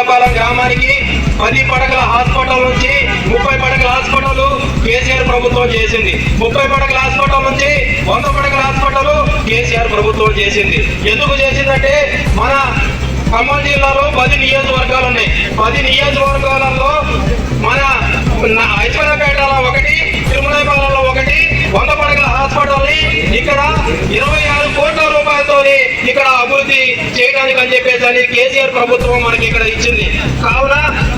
తిరుమలాపాలెం గ్రామానికి పది పడకల హాస్పిటల్ నుంచి ముప్పై పడకల హాస్పిటల్ కేసీఆర్ ప్రభుత్వం చేసింది. ముప్పై పడకల హాస్పిటల్ నుంచి వంద పడకల హాస్పిటల్ కేసీఆర్ ప్రభుత్వం చేసింది. ఎందుకు చేసిందంటే మన ఖమ్మం జిల్లాలో పది నియోజకవర్గాలు ఉన్నాయి. పది నియోజకవర్గాలలో మన ఐశ్వర్యపేటలో ఒకటి తిరుమలపాలెంలో ఒకటి వంద పడకల హాస్పిటల్ని ఇక్కడ ఇరవై ఆరు కోట్ల రూపాయలతో ఇక్కడ అభివృద్ధి చేయడానికి అని చెప్పేసి అని కేసీఆర్ ప్రభుత్వం మనకి ఇక్కడ ఇచ్చింది. కావున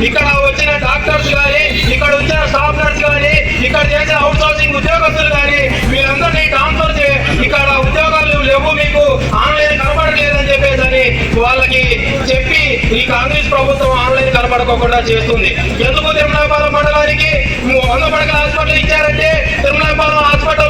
ఇక్కడ వచ్చిన డాక్టర్స్ కానీ ఇక్కడ వచ్చిన స్టాఫ్ నర్స్ కానీ ఇక్కడ చేసే అవుట్ సోర్సింగ్ ఉద్యోగస్తులు కానీ వీళ్ళందరినీ ట్రాన్స్ఫర్ చే ఇక్కడ ఉద్యోగాలు లేవు మీకు ఆన్లైన్ కనబడలేదని చెప్పేసి అని వాళ్ళకి చెప్పి ఈ కాంగ్రెస్ ప్రభుత్వం ఆన్లైన్ కనబడకోకుండా చేస్తుంది. ఎందుకు తిరుమలాపాలెం మండలానికి? వంద పడకల హాస్పిటల్ ఇచ్చారంటే తిరుమలాపాలెం హాస్పిటల్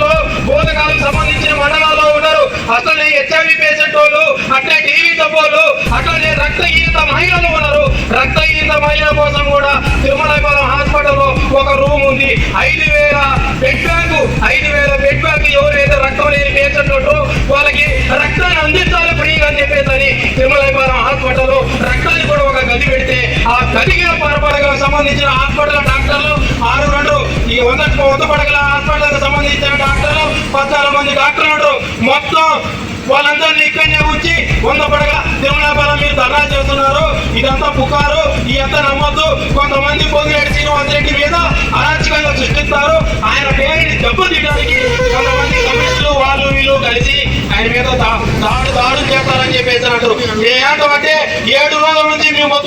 అట్లే టీవీ పోలు అట్లనే రక్తహీనత మహిళలు ఉన్నారు. రక్తహీనత మహిళల కోసం కూడా తిరుమలాపాలెం హాస్పిటల్లో ఒక రూమ్ ఉంది. ఐదు వేల బెడ్ బ్యాంకు ఐదు వేల బెడ్ బ్యాంకు ఎవరైతే రక్తం లేని పేషెంట్ ఉంటారో వాళ్ళకి రక్తాన్ని అందించాలి ఫ్రీగా అని చెప్పేసి అని తిరుమలాపాలెం హాస్పిటల్లో రక్తాన్ని కూడా ఒక గది పెడితే ఆ గదికి పరపడగలకు సంబంధించిన హాస్పిటల్ డాక్టర్లు ఆరు రెండు ఈ వంద వంద పడగల హాస్పిటల్కి సంబంధించిన డాక్టర్లు పద్నాలుగు మంది డాక్టర్లు మొత్తం వాళ్ళందరినీ ఇక్కడనే ఉంచి వంద పడగ తిరుమలాపాలెం మీరు ధర్నా చేస్తున్నారు. ఇదంతా పుకారు ఈ అంత నమ్మద్దు. కొంతమంది పొంగిరెడ్డి శ్రీనివాస్ రెడ్డి మీద అరాచకంగా సృష్టిస్తారు. ఆయన పేరుని దెబ్బతీయడానికి కొంతమంది కమ్యూనిస్టులు వాళ్ళు వీళ్ళు కలిసి ఆయన మీద దాడు దాడు చేస్తారని చెప్పేసి అంటారు అంటే ఏడు రోజులు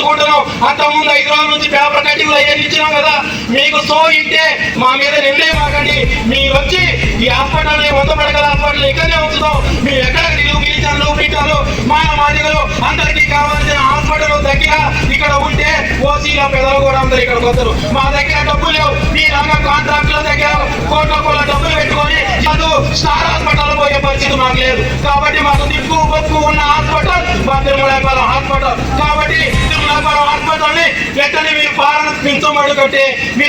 నుంచి అంతకుముందు అంత ఐదు రోజుల నుంచి పేపర్ కటింగ్లు అయ్యేది ఇచ్చినాం కదా. మీకు సో ఇంటే మా మీద నిండే మాకండి మీరు వచ్చి ఈ హాస్పిటల్ వంద పడగల హాస్పిటల్ ఇక్కడనే ఉంచుతాం. మీరు ఎక్కడ నిలువు గిరిజనులు పీఠాలు మాన మాదిగలు అందరికీ కావాల్సిన హాస్పిటల్ దగ్గర ఇక్కడ ఉంటే ఓసీల పెదలు కూడా అందరు ఇక్కడికి వస్తారు. మా దగ్గర డబ్బులు లేవు. మీ రంగ కాంట్రాక్టుల దగ్గర కోట్ల కోట్ల డబ్బులు పెట్టుకొని చదువు స్టార్ హాస్పిటల్ పోయే పరిస్థితి మాకు లేదు. కాబట్టి మాకు దిక్కు బొక్కు ఉన్న హాస్పిటల్ మా తిరుమల హాస్పిటల్. కాబట్టి తిరుమలాపాలెం హాస్పిటల్ని వెంటనే మీరు పాలన పెంచమడుకుంటే మీరు